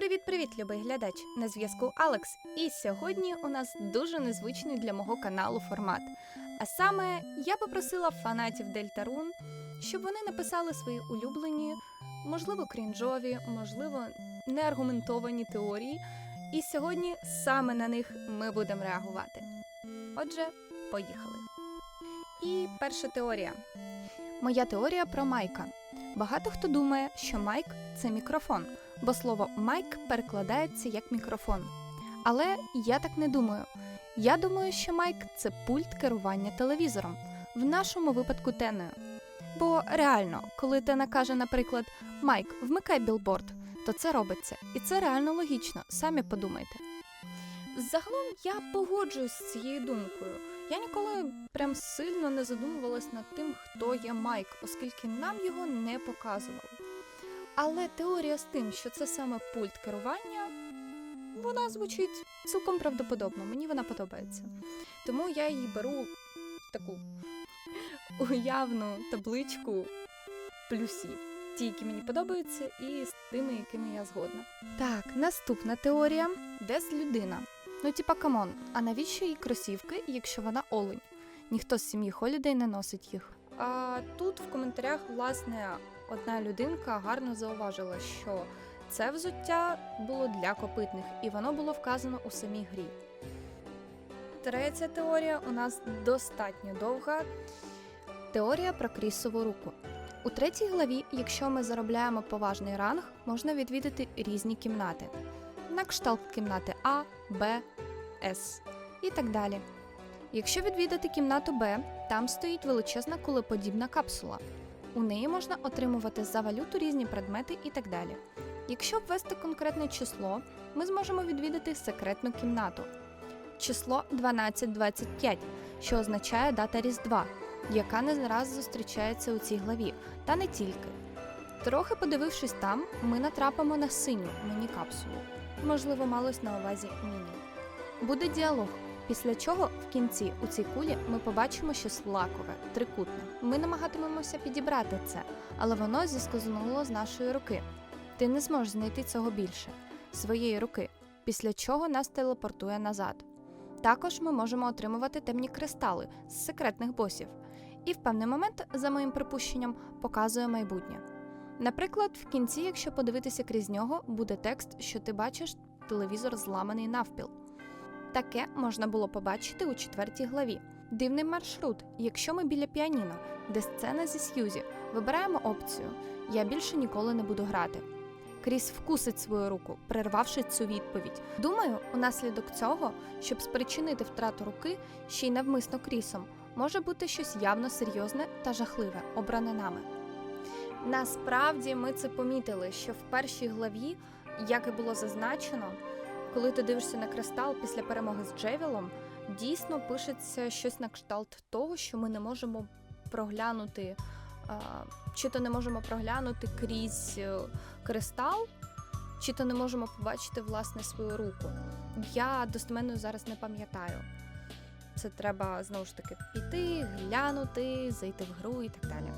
Привіт-привіт, любий глядач! На зв'язку Алекс. І сьогодні у нас дуже незвичний для мого каналу формат. А саме я попросила фанатів Дельтарун, щоб вони написали свої улюблені, можливо, крінжові, можливо, неаргументовані теорії. І сьогодні саме на них ми будемо реагувати. Отже, поїхали. І перша теорія. Моя теорія про Майка. Багато хто думає, що Майк це мікрофон, бо слово майк перекладається як мікрофон. Але я так не думаю. Я думаю, що майк це пульт керування телевізором, в нашому випадку теною. Бо реально, коли Тена каже, наприклад, Майк, вмикай білборд, то це робиться, і це реально логічно, самі подумайте. Загалом я погоджуюсь з цією думкою. Я ніколи прям сильно не задумувалась над тим, хто є Майк, оскільки нам його не показували. Але теорія з тим, що це саме пульт керування, вона звучить цілком правдоподобно. Мені вона подобається. Тому я її беру таку уявну табличку плюсів. Ті, які мені подобаються, і з тими, якими я згодна. Так, наступна теорія десь людина. Ну, типа, камон, а навіщо їй кросівки, якщо вона олень? Ніхто з сім'ї Холідей не носить їх. А тут в коментарях, власне, одна людинка гарно зауважила, що це взуття було для копитних, і воно було вказано у самій грі. Третя теорія у нас достатньо довга. Теорія про крісову руку. У третій главі, якщо ми заробляємо поважний ранг, можна відвідати різні кімнати. На кшталт кімнати А, Б, С і так далі. Якщо відвідати кімнату Б, там стоїть величезна кулеподібна капсула. У неї можна отримувати за валюту різні предмети і так далі. Якщо ввести конкретне число, ми зможемо відвідати секретну кімнату. Число 1225, що означає дата Різдва, яка не раз зустрічається у цій главі, та не тільки. Трохи подивившись там, ми натрапимо на синю міні-капсулу. Можливо, малось на увазі міні. Буде діалог, після чого в кінці у цій кулі ми побачимо щось лакове, трикутне. Ми намагатимемося підібрати це, але воно зіскознуло з нашої руки. Ти не зможеш знайти цього більше своєї руки, після чого нас телепортує назад. Також ми можемо отримувати темні кристали з секретних босів, і в певний момент, за моїм припущенням, показує майбутнє. Наприклад, в кінці, якщо подивитися крізь нього, буде текст, що ти бачиш телевізор зламаний навпіл. Таке можна було побачити у четвертій главі. Дивний маршрут, якщо ми біля піаніно, де сцена зі Сьюзі, вибираємо опцію Я більше ніколи не буду грати. Кріс вкусить свою руку, перервавши цю відповідь. Думаю, унаслідок цього, щоб спричинити втрату руки, ще й навмисно крісом, може бути щось явно серйозне та жахливе, обране нами. Насправді ми це помітили, що в першій главі, як і було зазначено, коли ти дивишся на кристал після перемоги з Джевілом, дійсно пишеться щось на кшталт того, що ми не можемо проглянути, чи то не можемо проглянути крізь е, кристал, чи то не можемо побачити власне свою руку. Я достеменно зараз не пам'ятаю. Це треба знову ж таки піти, глянути, зайти в гру і так далі.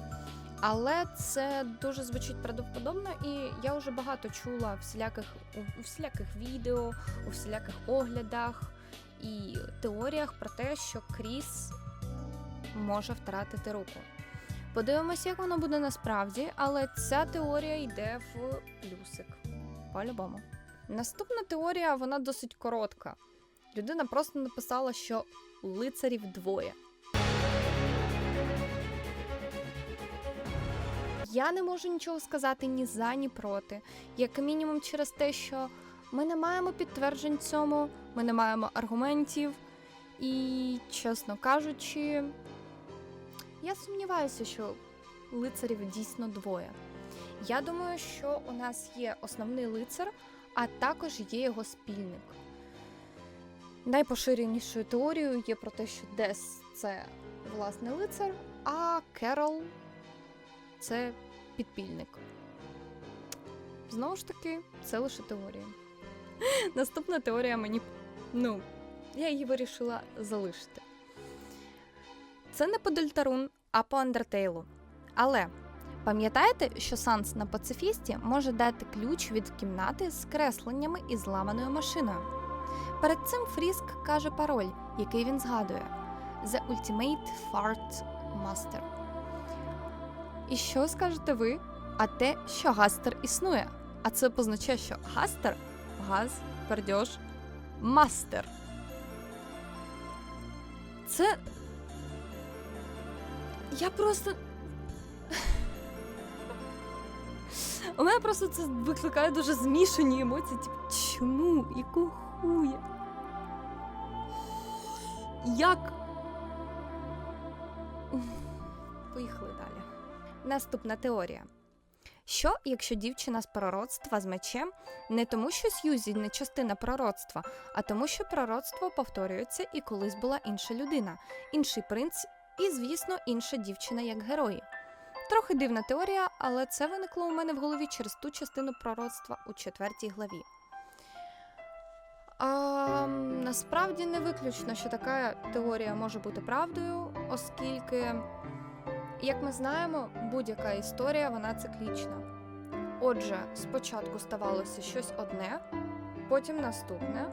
Але це дуже звучить правдоподобно, і я вже багато чула всіляких у, всіляких відео, у всіляких оглядах і теоріях про те, що Кріс може втратити руку. Подивимося, як воно буде насправді, але ця теорія йде в плюсик. По-любому. Наступна теорія, вона досить коротка. Людина просто написала, що лицарів двоє. Я не можу нічого сказати ні за, ні проти. Як мінімум через те, що ми не маємо підтверджень цьому, ми не маємо аргументів. І, чесно кажучи, я сумніваюся, що лицарів дійсно двоє. Я думаю, що у нас є основний лицар, а також є його спільник. Найпоширенішою теорією є про те, що Дес це власне лицар, а Керол це підпільник. Знову ж таки, це лише теорія. Наступна теорія мені. Ну, я її вирішила залишити. Це не по Дельтарун, а по Андертейлу. Але Пам'ятаєте, що Санс на пацифісті може дати ключ від кімнати з кресленнями і зламаною машиною? Перед цим Фріск каже пароль, який він згадує: The Ultimate Fart Master. І що скажете ви? А те, що гастер існує. А це позначає, що гастер газ, пердьош, мастер. Це. Я просто. У мене просто це викликає дуже змішані емоції. Типу, чому? Яку хуя? Як? Наступна теорія. Що, якщо дівчина з пророцтва з мечем не тому, що Сьюзі не частина пророцтва, а тому, що пророцтво повторюється і колись була інша людина, інший принц і, звісно, інша дівчина як герої. Трохи дивна теорія, але це виникло у мене в голові через ту частину пророцтва у четвертій главі. А, насправді не виключно, що така теорія може бути правдою, оскільки, як ми знаємо, будь-яка історія вона циклічна. Отже, спочатку ставалося щось одне, потім наступне,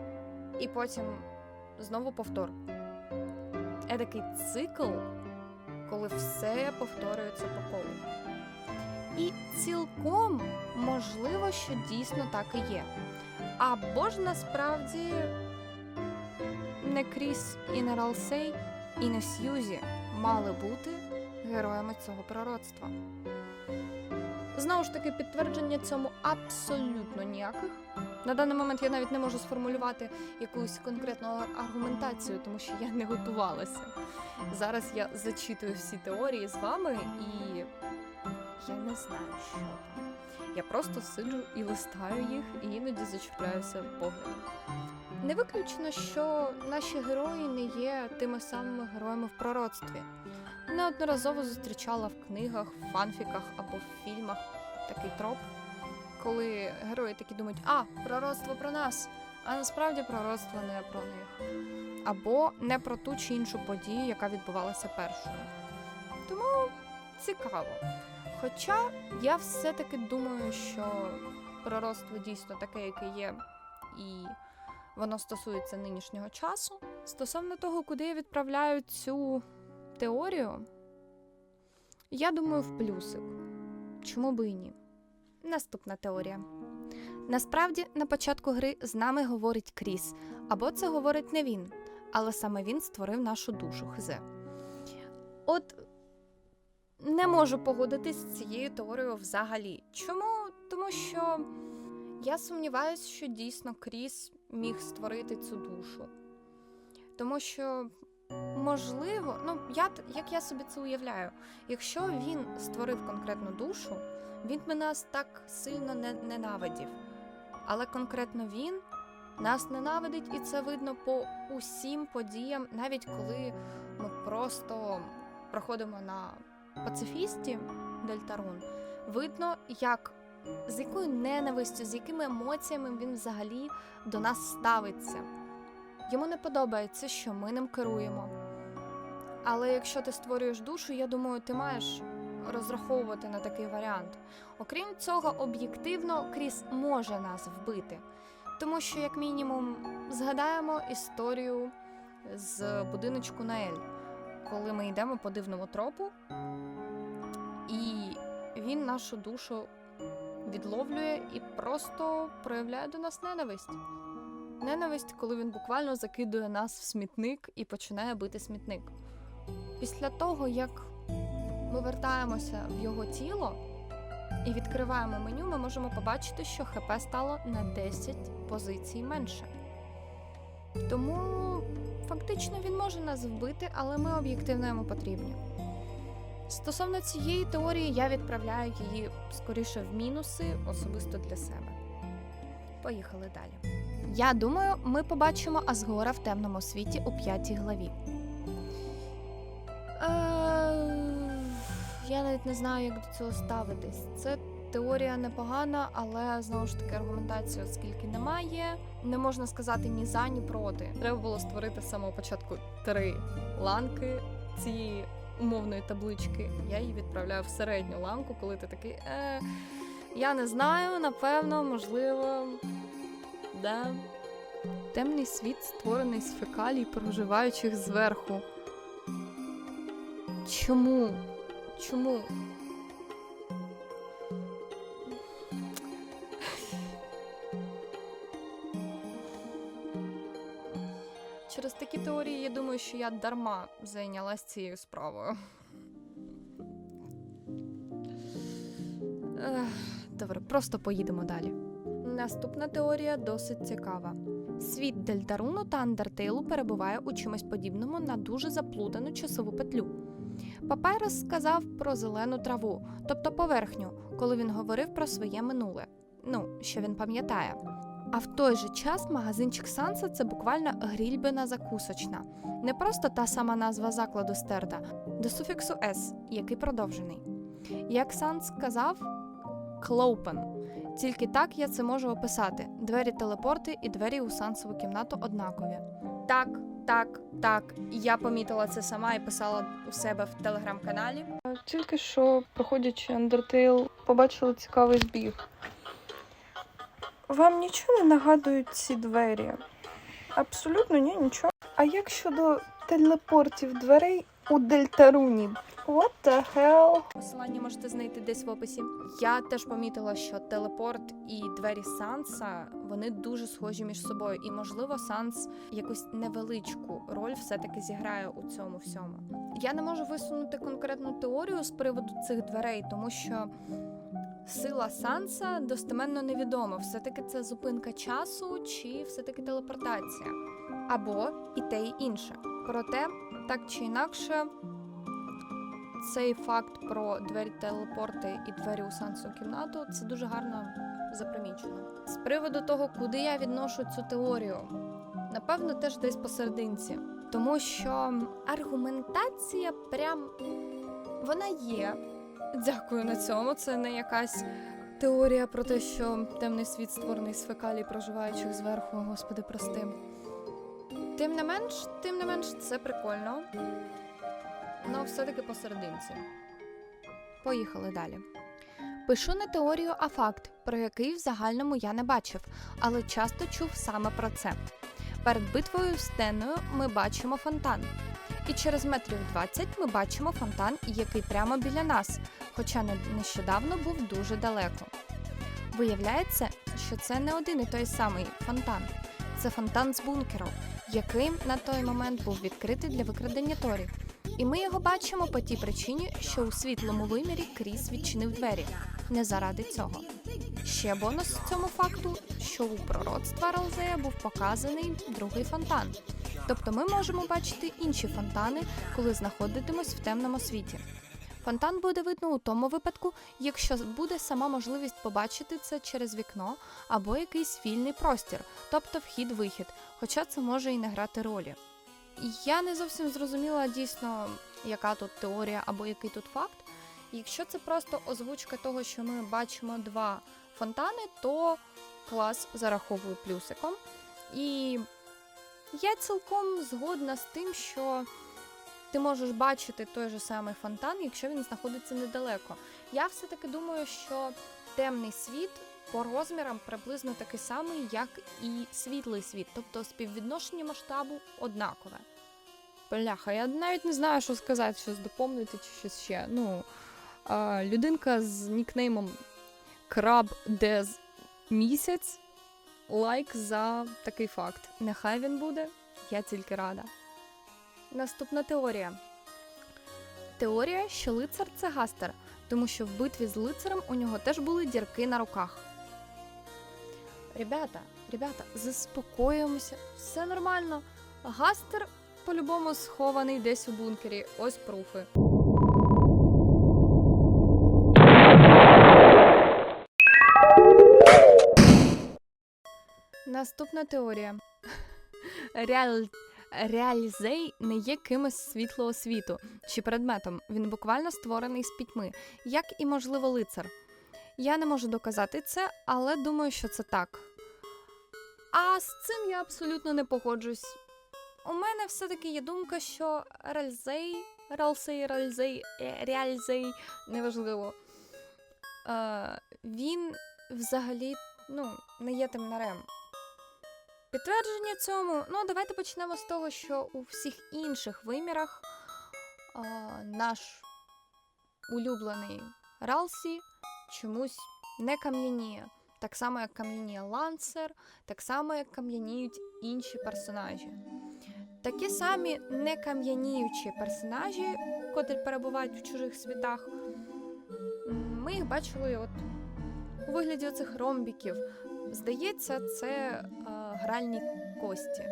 і потім знову повтор. Едакий цикл, коли все повторюється по колу. І цілком можливо, що дійсно так і є. Або ж насправді не Кріс і не Ралсей, і не Сьюзі мали бути героями цього пророцтва. Знову ж таки, підтвердження цьому абсолютно ніяких. На даний момент я навіть не можу сформулювати якусь конкретну аргументацію, тому що я не готувалася. Зараз я зачитую всі теорії з вами і я не знаю, що. Я просто сиджу і листаю їх, і іноді зачіпляюся поглядом. Не виключно, що наші герої не є тими самими героями в пророцтві. Неодноразово зустрічала в книгах, фанфіках або в фільмах такий троп, коли герої такі думають, а, пророцтво про нас, а насправді пророцтво не про них. Або не про ту чи іншу подію, яка відбувалася першою. Тому цікаво. Хоча я все-таки думаю, що пророцтво дійсно таке, яке є, і воно стосується нинішнього часу. Стосовно того, куди я відправляю цю теорію, я думаю, в плюсик. Чому би і ні? Наступна теорія. Насправді, на початку гри з нами говорить Кріс, або це говорить не він, але саме він створив нашу душу Хзе. От не можу погодитись з цією теорією взагалі. Чому? Тому що я сумніваюся, що дійсно Кріс міг створити цю душу. Тому що, можливо, ну я як я собі це уявляю, якщо він створив конкретну душу, він би нас так сильно не ненавидів. Але конкретно він нас ненавидить, і це видно по усім подіям, навіть коли ми просто проходимо на пацифісті Дельтарун, видно, як з якою ненавистю, з якими емоціями він взагалі до нас ставиться. Йому не подобається, що ми ним керуємо. Але якщо ти створюєш душу, я думаю, ти маєш розраховувати на такий варіант. Окрім цього, об'єктивно Кріс може нас вбити, тому що, як мінімум, згадаємо історію з будиночку Наель, коли ми йдемо по дивному тропу, і він нашу душу відловлює і просто проявляє до нас ненависть. Ненависть, коли він буквально закидує нас в смітник і починає бити смітник. Після того, як ми вертаємося в його тіло і відкриваємо меню, ми можемо побачити, що ХП стало на 10 позицій менше. Тому фактично він може нас вбити, але ми об'єктивно йому потрібні. Стосовно цієї теорії, я відправляю її скоріше в мінуси, особисто для себе. Поїхали далі. Я думаю, ми побачимо Асгора в темному світі у п'ятій главі. Е, я навіть не знаю, як до цього ставитись. Це теорія непогана, але знову ж таки аргументації, оскільки немає, не можна сказати ні за, ні проти. Треба було створити з самого початку три ланки цієї умовної таблички, я її відправляю в середню ланку, коли ти такий. Е, я не знаю, напевно, можливо. Да. Темний світ створений з фекалій, проживаючих зверху. Чому? Чому? Через такі теорії я думаю, що я дарма зайнялась цією справою. Добре, просто поїдемо далі. Наступна теорія досить цікава. Світ Дельтаруну та Андертейлу перебуває у чомусь подібному на дуже заплутану часову петлю. Папайрос сказав про зелену траву, тобто поверхню, коли він говорив про своє минуле. Ну, що він пам'ятає. А в той же час магазинчик Санса це буквально грільбина закусочна, не просто та сама назва закладу стерта, до суфіксу «с», який продовжений. Як Санс сказав, клоупен. Тільки так я це можу описати: двері телепорти і двері у сансову кімнату однакові. Так, так, так. Я помітила це сама і писала у себе в телеграм-каналі. Тільки що, проходячи Undertale, побачила цікавий збіг. Вам нічого не нагадують ці двері? Абсолютно ні, нічого. А як щодо телепортів дверей у Дельтаруні? What the hell? Посилання можете знайти десь в описі. Я теж помітила, що телепорт і двері Санса вони дуже схожі між собою, і можливо Санс якусь невеличку роль все-таки зіграє у цьому всьому. Я не можу висунути конкретну теорію з приводу цих дверей, тому що сила Санса достеменно невідома. Все-таки це зупинка часу, чи все-таки телепортація, або і те, і інше. Проте, так чи інакше, цей факт про двері телепорти і двері у сансову кімнату це дуже гарно запримічено. З приводу того, куди я відношу цю теорію, напевно, теж десь посерединці. Тому що аргументація прям вона є. Дякую на цьому. Це не якась теорія про те, що темний світ створений з фекалій, проживаючих зверху, господи, прости. Тим не менш, тим не менш, це прикольно. Ну, все-таки посерединці. Поїхали далі. Пишу не теорію, а факт, про який в загальному я не бачив, але часто чув саме про це. Перед битвою з Теною ми бачимо фонтан. І через метрів 20 ми бачимо фонтан, який прямо біля нас, хоча нещодавно був дуже далеко. Виявляється, що це не один і той самий фонтан. Це фонтан з бункеру, який на той момент був відкритий для викрадення Торі. І ми його бачимо по тій причині, що у світлому вимірі Кріс відчинив двері. Не заради цього. Ще бонус цьому факту, що у пророцтва Ролзея був показаний другий фонтан. Тобто ми можемо бачити інші фонтани, коли знаходитимось в темному світі. Фонтан буде видно у тому випадку, якщо буде сама можливість побачити це через вікно або якийсь вільний простір, тобто вхід-вихід, хоча це може і не грати ролі. Я не зовсім зрозуміла дійсно, яка тут теорія або який тут факт. Якщо це просто озвучка того, що ми бачимо два фонтани, то клас зараховую плюсиком. І я цілком згодна з тим, що ти можеш бачити той же самий фонтан, якщо він знаходиться недалеко. Я все-таки думаю, що темний світ по розмірам приблизно такий самий, як і світлий світ, тобто співвідношення масштабу однакове. Бляха, я навіть не знаю, що сказати, щось доповнити чи щось ще. Ну, а, людинка з нікнеймом Краб Дез місяць. Лайк за такий факт. Нехай він буде, я тільки рада. Наступна теорія. Теорія, що лицар це гастер, тому що в битві з лицарем у нього теж були дірки на руках. Ребята, ребята, заспокоїмося, все нормально. Гастер по-любому схований десь у бункері. Ось пруфи. Наступна теорія. Реаль... Реалізей не є кимось світлого світу чи предметом. Він буквально створений з пітьми, як і, можливо, лицар. Я не можу доказати це, але думаю, що це так. А з цим я абсолютно не погоджусь. У мене все-таки є думка, що Рельзей Ралсей, Ральзей, е, Ряльзей, неважливо. Е, він взагалі ну, не є темнарем. Підтвердження цьому, ну давайте почнемо з того, що у всіх інших вимірах а, наш улюблений Ралсі чомусь не кам'яніє. Так само, як кам'яніє лансер, так само, як кам'яніють інші персонажі. Такі самі не кам'яніючі персонажі, котрі перебувають в чужих світах, ми їх бачили от у вигляді оцих ромбіків. Здається, це е, гральні кості,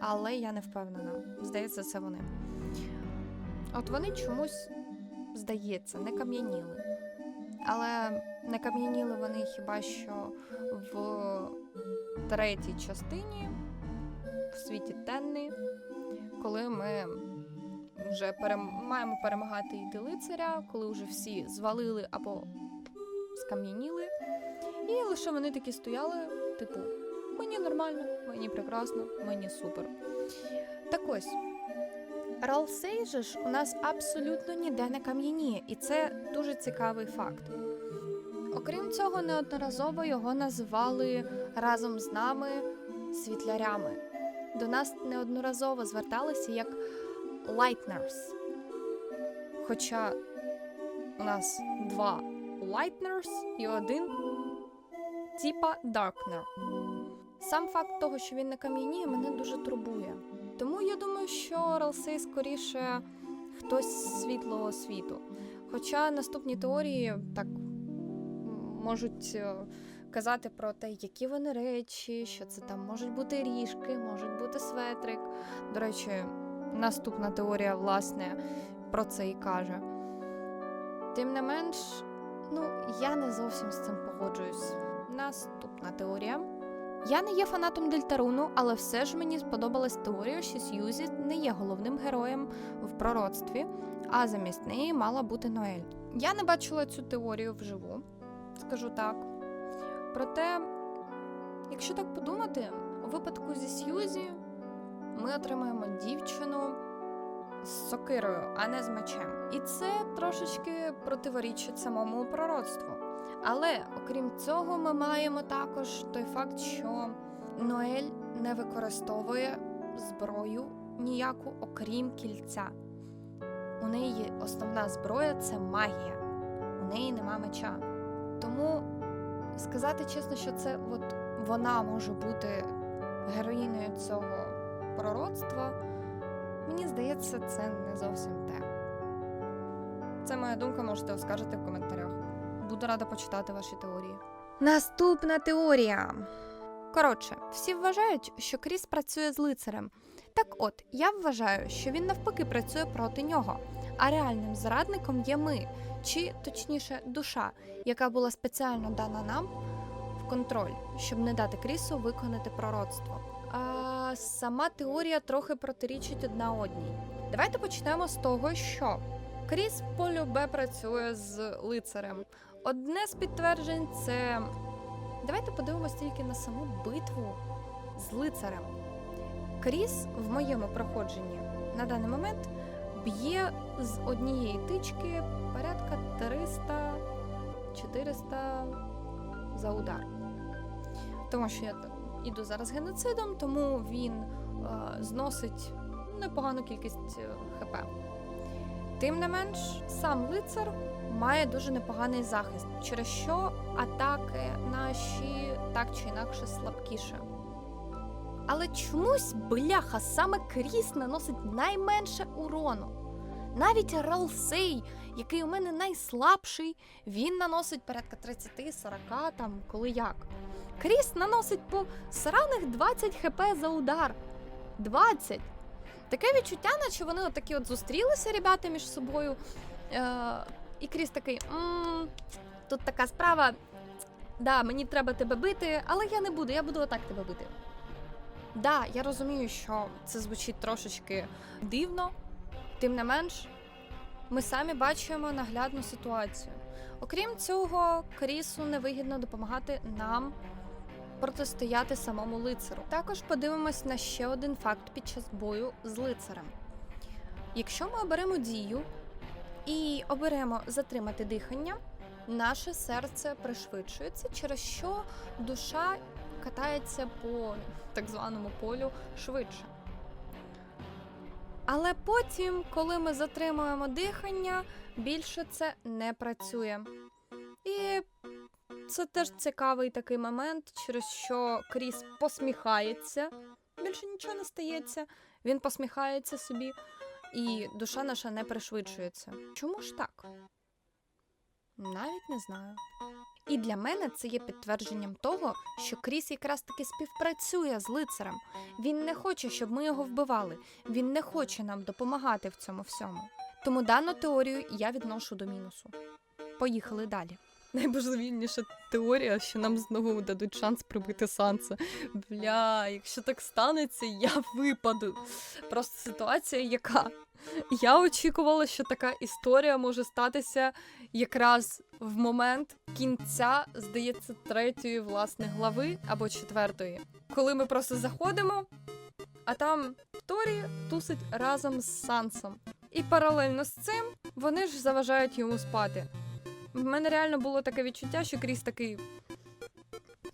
але я не впевнена. Здається, це вони. От вони чомусь, здається, не кам'яніли. Але не кам'яніли вони хіба що в третій частині, в світі Тенни, коли ми вже перем... маємо перемагати йти лицаря, коли вже всі звалили або скам'яніли. І лише вони такі стояли, типу, мені нормально, мені прекрасно, мені супер. Так ось, Ралсей же ж у нас абсолютно ніде не кам'яніє, і це дуже цікавий факт. Окрім цього, неодноразово його називали разом з нами світлярями. До нас неодноразово зверталися як Lightners. Хоча у нас два Lightners і один типа Darkner. Сам факт того, що він не кам'яніє, мене дуже турбує. Тому я думаю, що Ралсей скоріше хтось світлого світу. Хоча наступні теорії так можуть е, казати про те, які вони речі, що це там можуть бути ріжки, можуть бути светрик. До речі, наступна теорія, власне, про це і каже. Тим не менш, ну, я не зовсім з цим погоджуюсь. Наступна теорія. Я не є фанатом Дельтаруну, але все ж мені сподобалась теорія, що Сьюзі не є головним героєм в пророцтві, а замість неї мала бути Ноель. Я не бачила цю теорію вживу, скажу так. Проте, якщо так подумати, у випадку зі Сьюзі ми отримаємо дівчину з сокирою, а не з мечем. І це трошечки противорічить самому пророцтву. Але окрім цього, ми маємо також той факт, що Ноель не використовує зброю ніяку, окрім кільця. У неї основна зброя це магія, у неї нема меча. Тому сказати чесно, що це от вона може бути героїною цього пророцтва, мені здається, це не зовсім те. Це моя думка, можете оскаржити в коментарях. Буду рада почитати ваші теорії. Наступна теорія. Коротше, всі вважають, що Кріс працює з лицарем. Так от, я вважаю, що він навпаки працює проти нього, а реальним зрадником є ми, чи точніше, душа, яка була спеціально дана нам в контроль, щоб не дати Крісу виконати пророцтво. А сама теорія трохи протирічить одна одній. Давайте почнемо з того, що Кріс полюбе працює з лицарем. Одне з підтверджень це. Давайте подивимось тільки на саму битву з лицарем. Кріс в моєму проходженні на даний момент б'є з однієї тички порядка 300-400 за удар. Тому що я іду зараз геноцидом, тому він е, зносить непогану кількість е, ХП. Тим не менш, сам лицар має дуже непоганий захист, через що атаки наші так чи інакше слабкіше. Але чомусь бляха саме Кріс наносить найменше урону. Навіть Ралсей, який у мене найслабший, він наносить порядка 30-40, там коли як. Кріс наносить по сраних 20 хп за удар. 20! Таке відчуття, наче вони отакі от зустрілися ребята між собою. Е- і Кріс такий: м тут така справа. Да, мені треба тебе бити, але я не буду, я буду отак тебе бити. Да, я розумію, що це звучить трошечки дивно, тим не менш, ми самі бачимо наглядну ситуацію. Окрім цього, Крісу невигідно допомагати нам протистояти самому лицару. Також подивимось на ще один факт під час бою з лицарем. Якщо ми оберемо дію і оберемо затримати дихання, наше серце пришвидшується, через що душа катається по так званому полю швидше. Але потім, коли ми затримуємо дихання, більше це не працює. І це теж цікавий такий момент, через що Кріс посміхається, більше нічого не стається. Він посміхається собі, і душа наша не пришвидшується. Чому ж так? Навіть не знаю. І для мене це є підтвердженням того, що Кріс якраз таки співпрацює з лицарем. Він не хоче, щоб ми його вбивали. Він не хоче нам допомагати в цьому всьому. Тому дану теорію я відношу до мінусу. Поїхали далі. Найбожевільніша теорія, що нам знову дадуть шанс прибити Санса. Бля, якщо так станеться, я випаду. Просто ситуація, яка я очікувала, що така історія може статися якраз в момент кінця, здається, третьої власне глави або четвертої, коли ми просто заходимо, а там Торі тусить разом з Сансом. І паралельно з цим вони ж заважають йому спати. В мене реально було таке відчуття, що Кріс такий.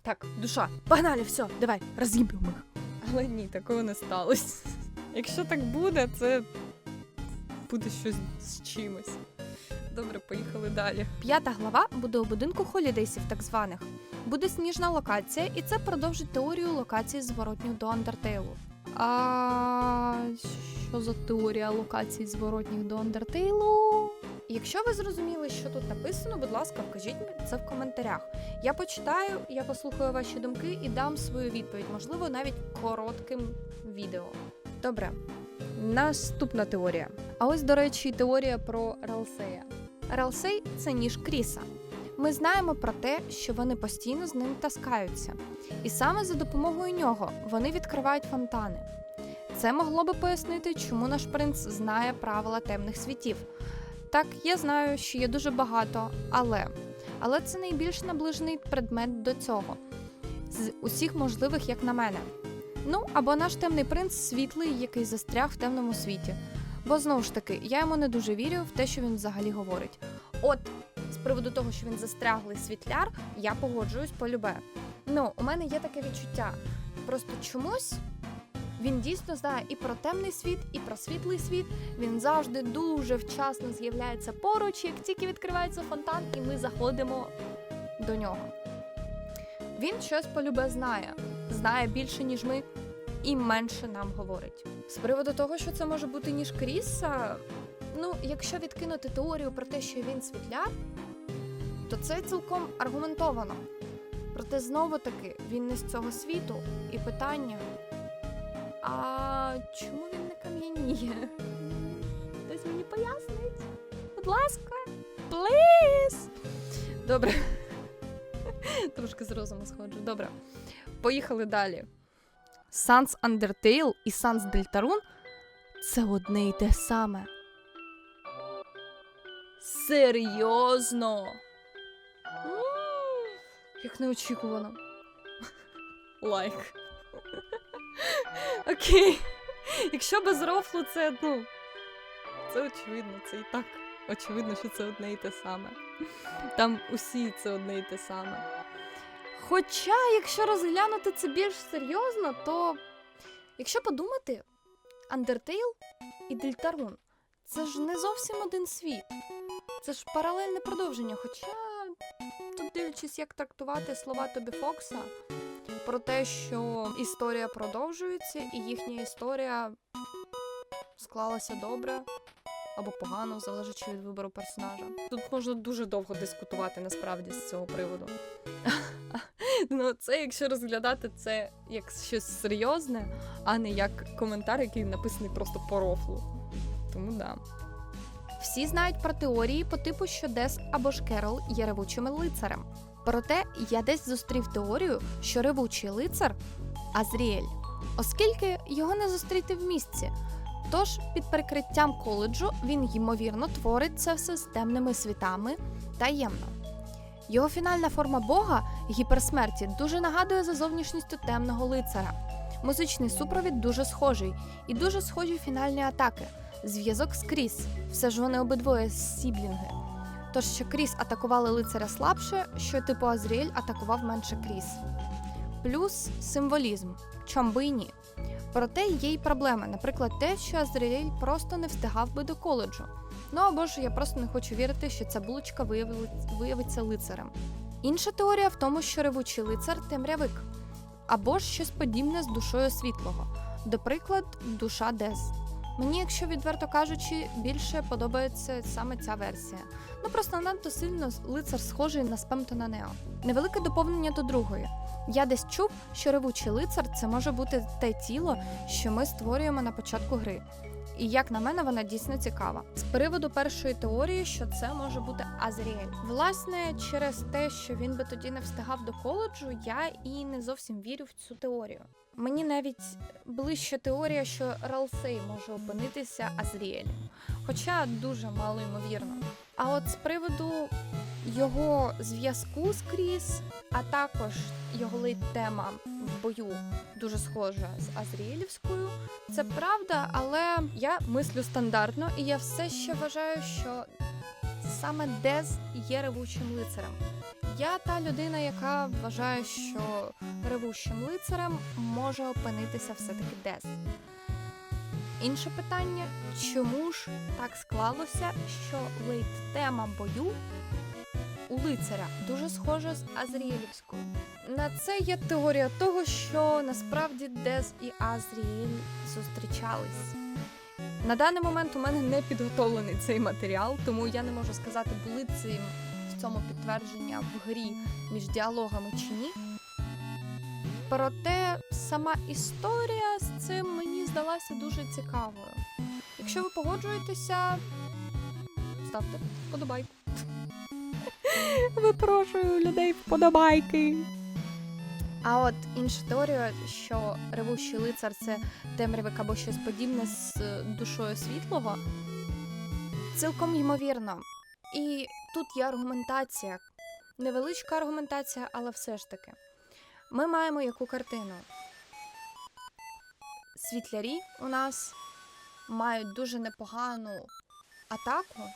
Так, душа, погнали, все, давай, роз'їбемо їх. Але ні, такого не сталося. Якщо так буде, це буде щось з чимось. Добре, поїхали далі. П'ята глава буде у будинку холідейсів, так званих. Буде сніжна локація, і це продовжить теорію локації зворотню до Андертейлу. А що за теорія локацій зворотніх до Андертейлу? Якщо ви зрозуміли, що тут написано, будь ласка, вкажіть мені це в коментарях. Я почитаю, я послухаю ваші думки і дам свою відповідь, можливо, навіть коротким відео. Добре, наступна теорія. А ось, до речі, теорія про Ралсея. Ралсей це ніж Кріса. Ми знаємо про те, що вони постійно з ним таскаються, і саме за допомогою нього вони відкривають фонтани. Це могло би пояснити, чому наш принц знає правила темних світів. Так, я знаю, що є дуже багато, але але це найбільш наближений предмет до цього з усіх можливих, як на мене. Ну або наш темний принц світлий, який застряг в темному світі. Бо знову ж таки, я йому не дуже вірю в те, що він взагалі говорить. От з приводу того, що він застряглий світляр, я погоджуюсь полюбе. Ну, у мене є таке відчуття. Просто чомусь він дійсно знає і про темний світ, і про світлий світ. Він завжди дуже вчасно з'являється поруч, як тільки відкривається фонтан, і ми заходимо до нього. Він щось полюбе знає, знає більше, ніж ми, і менше нам говорить. З приводу того, що це може бути ніж Кріса, ну, якщо відкинути теорію про те, що він світляр, то це цілком аргументовано. Проте знову таки він не з цього світу, і питання. А чому він не кам'яніє? Хтось мені пояснить? Будь ласка, пліз. Добре. Трошки з розуму сходжу. Добре. Поїхали далі. Санс Андертейл і Санс Дельтарун це одне й те саме. Серйозно? Як неочікувано. Лайк. Окей. Якщо без рофлу, це, ну. Це очевидно, це і так. Очевидно, що це одне і те саме. Там усі це одне і те саме. Хоча, якщо розглянути це більш серйозно, то якщо подумати, Undertale і Дельтарун це ж не зовсім один світ. Це ж паралельне продовження. Хоча, тут дивлячись, як трактувати слова Тобі Фокса, про те, що історія продовжується, і їхня історія склалася добре або погано, залежачи від вибору персонажа. Тут можна дуже довго дискутувати насправді з цього приводу. Ну, це якщо розглядати це як щось серйозне, а не як коментар, який написаний просто по рофлу. Тому да. Всі знають про теорії по типу, що Деск або ж Керол є ревучими лицарем. Проте я десь зустрів теорію, що ревучий лицар Азріель, оскільки його не зустріти в місці. Тож, під прикриттям коледжу він ймовірно творить це все з темними світами таємно. Його фінальна форма Бога гіперсмерті дуже нагадує за зовнішністю темного лицаря. Музичний супровід дуже схожий і дуже схожі фінальні атаки. Зв'язок з Кріс. Все ж вони обидвоє сіблінги. Тож, що Кріс атакували лицаря слабше, що типу Азріель атакував менше Кріс. Плюс символізм. Чом і ні. Проте є й проблеми, наприклад, те, що Азріель просто не встигав би до коледжу. Ну або ж я просто не хочу вірити, що ця булочка виявиться лицарем. Інша теорія в тому, що ревучий лицар темрявик, або ж щось подібне з душою світлого, до приклад, душа Дез. Мені, якщо відверто кажучи, більше подобається саме ця версія. Ну просто надто сильно лицар схожий на Спемтона Нео. Невелике доповнення до другої. Я десь чув, що ревучий лицар це може бути те тіло, що ми створюємо на початку гри. І як на мене, вона дійсно цікава. З приводу першої теорії, що це може бути Азріель. Власне, через те, що він би тоді не встигав до коледжу, я і не зовсім вірю в цю теорію. Мені навіть ближче теорія, що Ралсей може опинитися Азріелем, хоча дуже мало ймовірно. А от з приводу його зв'язку з Кріс, а також його лейт-тема в бою дуже схожа з Азріелівською. Це правда, але я мислю стандартно, і я все ще вважаю, що саме Дез є ревучим лицарем. Я та людина, яка вважає, що ревущим лицарем може опинитися все-таки Дез. Інше питання: чому ж так склалося, що лейт-тема бою у лицаря дуже схожа з Азріелівською? На це є теорія того, що насправді Дез і Азріель зустрічались. На даний момент у мене не підготовлений цей матеріал, тому я не можу сказати, були цим в цьому підтвердження в грі між діалогами чи ні. Проте сама історія з цим мені здалася дуже цікавою. Якщо ви погоджуєтеся, ставте вподобайку. Випрошую людей вподобайки. А от інша теорія, що ревущий лицар це темрявик або щось подібне з душою світлого, цілком ймовірно. І тут є аргументація, невеличка аргументація, але все ж таки. Ми маємо яку картину. Світлярі у нас мають дуже непогану атаку,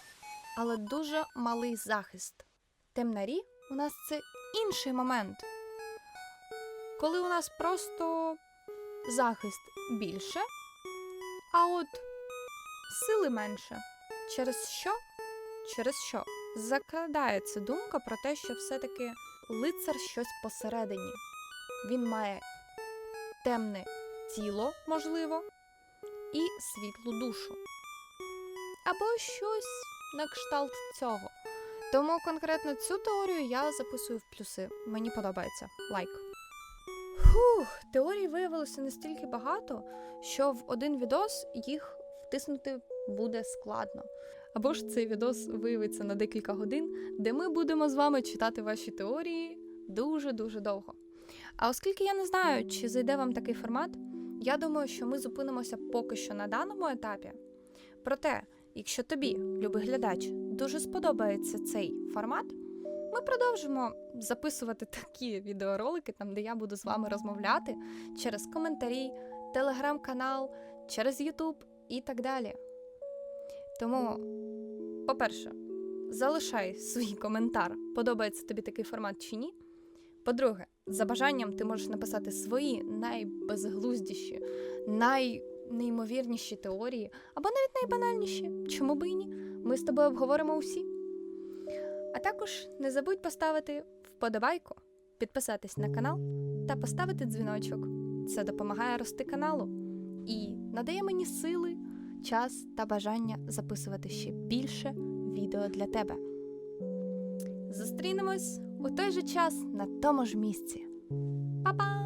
але дуже малий захист. Темнарі у нас це інший момент. Коли у нас просто захист більше, а от сили менше. Через що? Через що? Закрадається думка про те, що все-таки лицар щось посередині. Він має темне тіло, можливо, і світлу душу. Або щось на кшталт цього. Тому конкретно цю теорію я записую в плюси. Мені подобається. Лайк. Фух, теорій виявилося настільки багато, що в один відос їх втиснути буде складно. Або ж цей відос виявиться на декілька годин, де ми будемо з вами читати ваші теорії дуже-дуже довго. А оскільки я не знаю, чи зайде вам такий формат, я думаю, що ми зупинимося поки що на даному етапі. Проте, якщо тобі, любий глядач, дуже сподобається цей формат, ми продовжимо записувати такі відеоролики, там, де я буду з вами розмовляти через коментарі, телеграм-канал, через Ютуб і так далі. Тому, по-перше, залишай свій коментар, подобається тобі такий формат чи ні. По-друге, за бажанням ти можеш написати свої найбезглуздіші, найнеймовірніші теорії, або навіть найбанальніші. Чому би і ні? Ми з тобою обговоримо усі. А також не забудь поставити вподобайку, підписатись на канал та поставити дзвіночок. Це допомагає рости каналу і надає мені сили, час та бажання записувати ще більше відео для тебе. Зустрінемось у той же час на тому ж місці. Па-па!